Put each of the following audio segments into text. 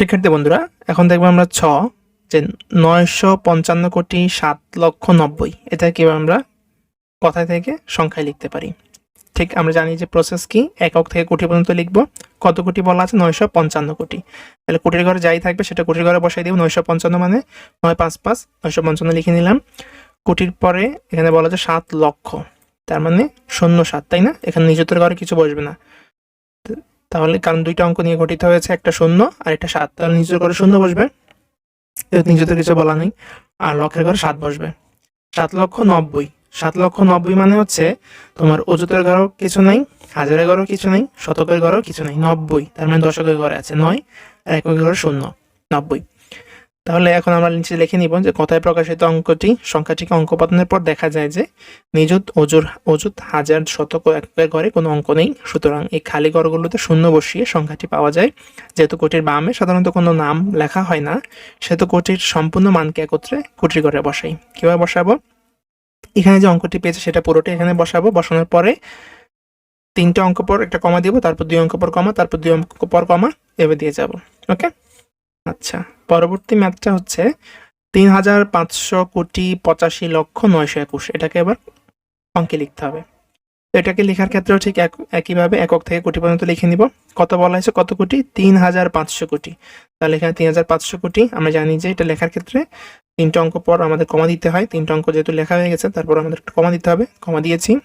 শিক্ষার্থী বন্ধুরা, এখন দেখব আমরা ছ, যে নয়শো পঞ্চান্ন কোটি সাত লক্ষ নব্বই, এটা কীভাবে আমরা কথা থেকে সংখ্যায় লিখতে পারি? ঠিক আমরা জানি যে প্রসেস কি, একক থেকে কোটি পর্যন্ত লিখব, কত কোটি বলা আছে? নয়শো পঞ্চান্ন কোটি। তাহলে কোটির ঘরে যাই থাকবে, সেটা কোটির ঘরে বসাই দিব, নয়শো পঞ্চান্ন মানে নয় পাঁচ পাঁচ, নয়শো পঞ্চান্ন লিখে নিলাম। কোটির পরে এখানে বলা আছে সাত লক্ষ, তার মানে শূন্য সাত, তাই না? এখানে নিজেদের ঘরে কিছু বসবে না। তাহলে কারণ দুইটা অঙ্ক নিয়ে গঠিত হয়েছে, একটা শূন্য আর একটা সাত। তাহলে নিজের ঘরে শূন্য বসবে। নিজেদের কিছু বলা নেই। আর লক্ষের ঘরে সাত বসবে। সাত লক্ষ নব্বই। সাত লক্ষ নব্বই মানে হচ্ছে তোমার অযুতের ঘরও কিছু নেই, হাজারের ঘরও কিছু নেই, শতকের ঘরও কিছু নেই। নব্বই। তার মানে দশকের ঘরে আছে নয়, আর এককের ঘরে শূন্য। নব্বই। তাহলে এখন আমরা নিচে লিখে নিব যে কথায় প্রকাশিত অঙ্কটি সংখ্যাটিকে অঙ্ক পর দেখা যায় যে নিযুত অজুর অজুত হাজার শতক ঘরে কোনো অঙ্ক নেই। সুতরাং এই খালি ঘরগুলোতে শূন্য বসিয়ে সংখ্যাটি পাওয়া যায়। যেহেতু কোটির বামে সাধারণত কোনো নাম লেখা হয় না, সেহেতু কোটির সম্পূর্ণ মানকে একত্রে কোটির ঘরে বসাই। কীভাবে বসাবো? এখানে যে অঙ্কটি পেয়েছে সেটা পুরোটা এখানে বসাবো। বসানোর পরে তিনটে অঙ্ক পর একটা কমা দিব, তারপর দুই অঙ্ক পর কমা, তারপর দুই অঙ্ক পর কমা, এভাবে দিয়ে যাব। ওকে? আচ্ছা পরবর্তী ম্যাথটা হচ্ছে তিন হাজার পাঁচশো কোটি পঁচাশি লক্ষ নয়শো একুশ। এটাকে এবার অঙ্কে লিখতে হবে। তো এটাকে লেখার ক্ষেত্রেও ঠিক এক- একইভাবে একক থেকে কোটি পর্যন্ত লিখে নিব। কত বলা হয়েছে? কত কোটি? তিন হাজার পাঁচশো কোটি। তাহলে এখানে তিন হাজার পাঁচশো কোটি। আমরা জানি যে এটা লেখার ক্ষেত্রে তিনটে অঙ্ক পর আমাদের কমা দিতে হয়। তিনটে অঙ্ক যেহেতু লেখা হয়ে গেছে, তারপর আমাদের একটু কমা দিতে হবে। কমা দিয়েছি।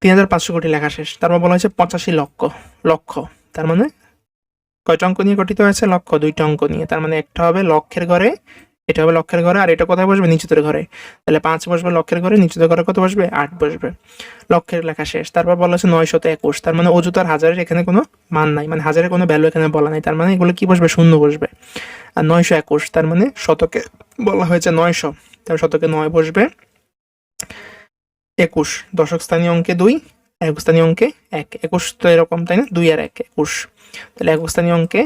তিন হাজার পাঁচশো কোটি লেখা শেষ। তারপর বলা হয়েছে পঁচাশি লক্ষ লক্ষ। তার মানে কয়টা অঙ্ক নিয়ে গঠিত হয়েছে? লক্ষ দুইটা অঙ্ক নিয়ে। তার মানে একটা হবে লক্ষের ঘরে, এটা হবে লক্ষের ঘরে, আর এটা কোথায় বসবে? নিচুতের ঘরে। তাহলে পাঁচ বসবে লক্ষের ঘরে নিচুতের ঘরে কত বসবে? আট বসবে। লক্ষের লেখা শেষ। তারপর বলা হচ্ছে নয়শত একুশ। তার মানে অযুত আর হাজারের এখানে কোনো মান নাই। মানে হাজারের কোনো ভ্যালু এখানে বলা নাই। তার মানে এগুলো কি বসবে? শূন্য বসবে। আর নয়শো একুশ, তার মানে শতকে বলা হয়েছে নয়শো। তার শতকে নয় বসবে একুশ। দশক স্থানীয় অঙ্কে দুই এক স্থানীয় অঙ্কে এক। একুশ তো এরকম, তাই না? দুই আর এক, একুশ। তাহলে একক স্থানীয় অঙ্কে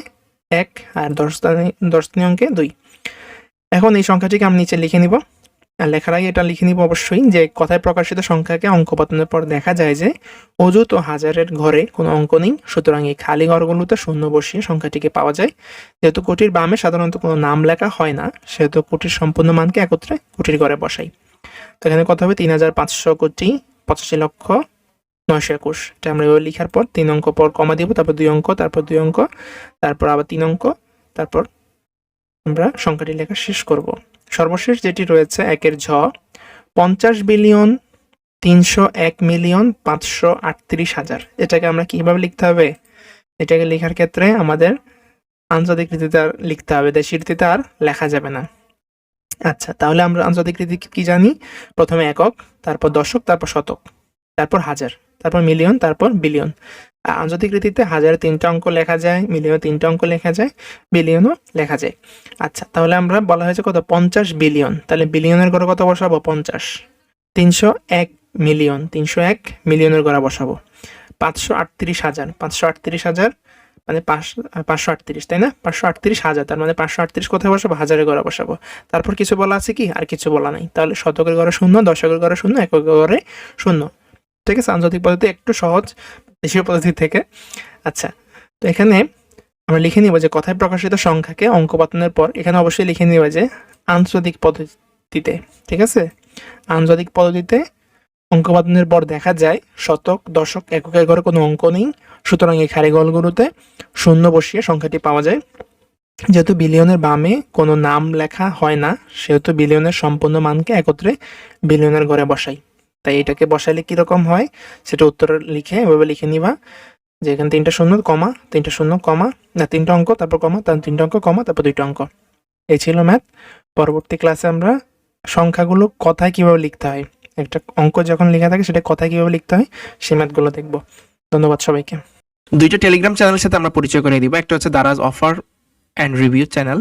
এক আর দশ স্থানীয় অঙ্কে দুই। এখন এই সংখ্যাটিকে আমি নিচে লিখে নিব। আর লেখার আগে এটা লিখে নিব অবশ্যই যে কথায় প্রকাশিত সংখ্যাকে অঙ্ক পাতনের পর দেখা যায় যে অযুত ও হাজারের ঘরে কোনো অঙ্ক নেই। সুতরাং এই খালি ঘরগুলোতে শূন্য বসিয়ে সংখ্যাটিকে পাওয়া যায়। যেহেতু কোটির বামে সাধারণত কোনো নাম লেখা হয় না, সেহেতু কোটির সম্পূর্ণ মানকে একত্রে কোটির ঘরে বসাই। তো এখানে কথা হবে? তিন হাজার পাঁচশো কোটি পঁচাশি লক্ষ নয়শো একুশ এটা আমরা এভাবে লিখার পর তিন অঙ্ক পর কমা দিব, তারপর দুই অঙ্ক, তারপর দুই অঙ্ক, তারপর আবার তিন অঙ্ক, তারপর আমরা সংখ্যাটি লেখা শেষ করব। সর্বশেষ যেটি রয়েছে একের ঝ, পঞ্চাশ বিলিয়ন তিনশো এক মিলিয়ন পাঁচশো আটত্রিশ হাজার। এটাকে আমরা কীভাবে লিখতে হবে? এটাকে লেখার ক্ষেত্রে আমাদের আন্তর্জাতিক রীতিতে আর লিখতে হবে, দেশি রীতিতে আর লেখা যাবে না। আচ্ছা তাহলে আমরা আন্তর্জাতিক রীতি কি জানি? প্রথমে একক, তারপর দশক, তারপর শতক, তারপর হাজার। তারপর মিলিয়ন তারপর বিলিয়ন আন্তর্জাতিক রীতিতে হাজারে তিনটা অঙ্ক লেখা যায় মিলিয়নে তিনটা অঙ্ক লেখা যায় বিলিয়নও লেখা যায়। আচ্ছা তাহলে আমরা বলা হয়েছে কত? পঞ্চাশ বিলিয়ন তাহলে বিলিয়নের ঘরে কত বসাবো? পঞ্চাশ। তিনশো এক মিলিয়ন তিনশো এক মিলিয়নের ঘরে বসাবো। পাঁচশো আটত্রিশ হাজার। পাঁচশো আটত্রিশ হাজার মানে পাঁচ, পাঁচশো আটত্রিশ, তাই না? পাঁচশো আটত্রিশ হাজার। তার মানে পাঁচশো আটত্রিশ কোথায় বসাবো? হাজারের ঘরে বসাবো। তারপর কিছু বলা আছে কি? আর কিছু বলা নাই। তাহলে শতকের ঘরে শূন্য, দশকের ঘরে শূন্য, এককের ঘরে শূন্য। ঠিক আছে পদ্ধতি একটু সহজ দেশীয় পদ্ধতি থেকে। আচ্ছা তো এখানে আমরা লিখে নিব যে কথায় প্রকাশিত সংখ্যাকে অঙ্ক পাতনের পর এখানে অবশ্যই লিখে নিব যে আন্তর্জাতিক পদ্ধতিতে, ঠিক আছে? আন্তর্জাতিক পদ্ধতিতে অঙ্ক পাতনের পর দেখা যায় শতক, দশক, এককের ঘরে কোনো অঙ্ক নেই, সুতরাং এই খারিগলগুলোতে শূন্য বসিয়ে সংখ্যাটি পাওয়া যায়। যেহেতু বিলিয়নের বামে কোনো নাম লেখা হয় না, সেহেতু বিলিয়নের সম্পূর্ণ মানকে একত্রে বিলিয়নের ঘরে বসাই। তাই এটাকে বসাইলে কীরকম হয়? সেটা উত্তর লিখে এভাবে লিখে নিবা। যে এখানে তিনটা শূন্য, কমা, তিনটা শূন্য, কমা, না, তিনটা অঙ্ক, তারপর কমা, তার তিনটা অঙ্ক, কমা, তারপর দুইটা অঙ্ক। এই ছিল ম্যাথ পরবর্তী ক্লাসে আমরা সংখ্যাগুলো কথায় কীভাবে লিখতে হয়? একটা অঙ্ক যখন লেখা থাকে সেটা কথায় কীভাবে লিখতে হয়? সেই ম্যাথগুলো দেখব। ধন্যবাদ সবাইকে। দুইটা টেলিগ্রাম চ্যানেলের সাথে আমরা পরিচয় করে দিব। একটা হচ্ছে Daraz offer and review channel.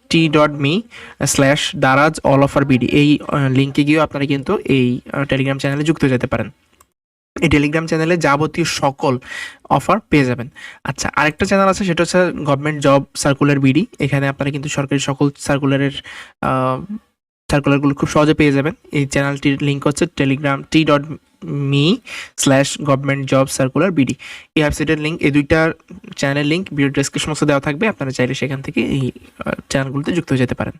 T dot me slash Daraz all offer BD এই লিঙ্কে গিয়েও আপনারা কিন্তু এই টেলিগ্রাম চ্যানেলে যুক্ত যেতে পারেন। এই টেলিগ্রাম চ্যানেলে যাবতীয় সকল অফার পেয়ে যাবেন। আচ্ছা আরেকটা চ্যানেল আছে, সেটা হচ্ছে গভর্নমেন্ট জব সার্কুলার বিডি এখানে আপনারা কিন্তু সরকারি সকল সার্কুলারের সার্কুলারগুলো খুব সহজে পেয়ে যাবেন। এই চ্যানেলটির লিঙ্ক হচ্ছে Telegram T dot me slash government job circular BD এই ওয়েবসাইটের লিঙ্ক এই দুইটার চ্যানেলের লিঙ্ক ভিডিও ডেসক্রিপশন বক্সে দেওয়া থাকবে। আপনারা চাইলে সেখান থেকে এই চ্যানেলগুলোতে যুক্ত হয়ে যেতে পারেন।